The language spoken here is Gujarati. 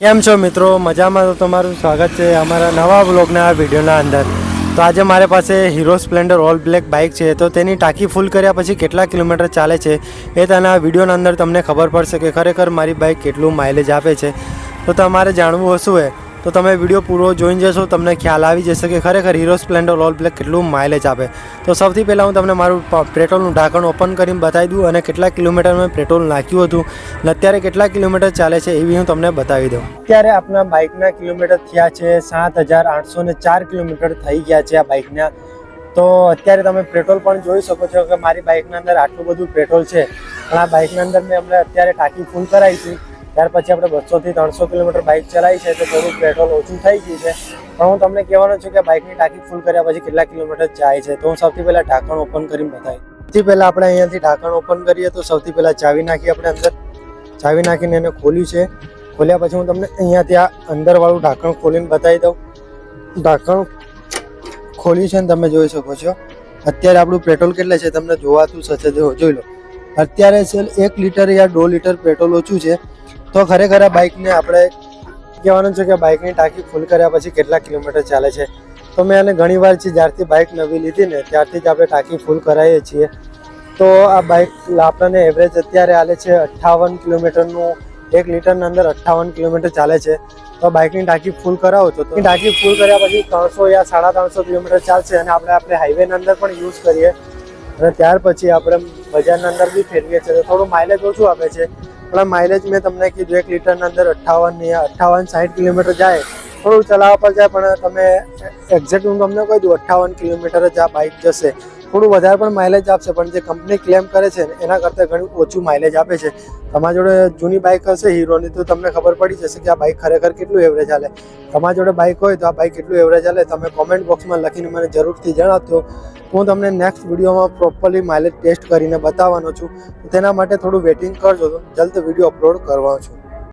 કેમ છો મિત્રો? મજામાં તો તમારું સ્વાગત છે અમારા નવા બ્લોગના વિડીયોના અંદર. તો આજે મારી પાસે Hero Splendor all black bike છે, તો તેની ટાંકી ફૂલ કર્યા પછી કેટલા કિલોમીટર ચાલે છે એ તેના વિડીયોના અંદર તમને ખબર પડશે કે ખરેખર મારી બાઇક કેટલું માઇલેજ આપે છે. તો તમારે જાણવું હશું હોય તો તમે વીડિયો પૂરો જોઈને જશો, તમને ખ્યાલ આવી જશે કે ખરેખર હીરો સ્પ્લેન્ડર ઓલ બ્લેક કેટલું માઇલેજ આપે. તો સૌથી પહેલાં હું તમને મારું પેટ્રોલનું ઢાંકણ ઓપન કરીને બતાવી દઉં અને કેટલા કિલોમીટર મેં પેટ્રોલ નાખ્યું હતું અને અત્યારે કેટલા કિલોમીટર ચાલે છે એવી હું તમને બતાવી દઉં. અત્યારે આપણા બાઇકના કિલોમીટર થયા છે સાત હજાર આઠસો ને ચાર કિલોમીટર થઈ ગયા છે આ બાઇકના. તો અત્યારે તમે પેટ્રોલ પણ જોઈ શકો છો કે મારી બાઇકના અંદર આટલું બધું પેટ્રોલ છે. પણ આ બાઇકના અંદર મેં હમણાં અત્યારે ટાંકી ફૂલ કરાવી હતી ત્યાર પછી આપણે બસોથી ત્રણસો કિલોમીટર બાઇક ચલાવી છે, તો થોડું પેટ્રોલ ઓછું થઈ ગયું છે. પણ હું તમને કહેવાનો છું કે બાઇકની ટાંકી ફૂલ કર્યા પછી કેટલા કિલોમીટર જાય છે, તો હું સૌથી પહેલાં ઢાંકણ ઓપન કરીને બતાવી સૌથી પહેલાં આપણે અહીંયાથી ઢાંકણ ઓપન કરીએ, તો સૌથી પહેલાં ચાવી નાખી આપણે અંદર. ચાવી નાખીને એને ખોલ્યું છે. ખોલ્યા પછી હું તમને અહીંયાથી આ અંદરવાળું ઢાંકણ ખોલીને બતાવી દઉં. ઢાંકણ ખોલ્યું છે ને તમે જોઈ શકો છો. અત્યારે આપણું પેટ્રોલ કેટલે છે, તમને જોવાતું થશે જોઈ લો. અત્યારે છે એક લીટર યા દો લીટર પેટ્રોલ ઓછું છે. તો ખરેખર આ બાઇકને આપણે કહેવાનું છે કે બાઇકની ટાંકી ફૂલ કર્યા પછી કેટલા કિલોમીટર ચાલે છે? તો મેં આને ઘણી વાર છે જ્યારથી બાઇક નવી લીધી ને ત્યારથી જ આપણે ટાંકી ફૂલ કરાવીએ છીએ. તો આ બાઇક આપણને એવરેજ અત્યારે હાલે છે અઠ્ઠાવન કિલોમીટરનું, એક લીટરના અંદર અઠ્ઠાવન કિલોમીટર ચાલે છે. તો બાઇકની ટાંકી ફૂલ કરાવો છો તો ટાંકી ફૂલ કર્યા પછી ત્રણસો યા સાડા ત્રણસો કિલોમીટર ચાલશે અને આપણે આપણે હાઈવેના અંદર પણ યુઝ કરીએ. અને ત્યાર પછી આપણે બજારના અંદર બી ફેરવીએ છીએ. તો થોડું માઇલેજ ઓછું આપે છે. પણ માઇલેજ મેં તમને કીધું એક લીટરના અંદર અઠ્ઠાવન અઠ્ઠાવન સાઠ કિલોમીટર જાય. થોડું ચલાવવા પર જાય, પણ તમે એક્ઝેક્ટ હું તમને કહી દઉં, અઠ્ઠાવન કિલોમીટર જ આ બાઇક જશે. થોડું વધારે પણ માઇલેજ આપશે, પણ જે કંપની ક્લેમ કરે છે, એના કરતાં ઘણું ઓછું માઇલેજ આપે છે. તમારા જોડે જૂની બાઇક હશે, હીરોની, તો તમને ખબર પડી જશે કે આ બાઇક ખરેખર કેટલું એવરેજ હાલે. તમારા જોડે બાઇક હોય તો આ બાઇક કેટલું એવરેજ હાલે, તમે કોમેન્ટ બોક્સમાં લખીને મને જરૂરથી જણાવજો. હું તમને નેક્સ્ટ વિડીયોમાં પ્રોપરલી માઇલેજ ટેસ્ટ કરીને બતાવવાનો છું. તેના માટે થોડું વેઇટિંગ કરજો. તો જલ્દ વીડિયો અપલોડ કરવાનો છું.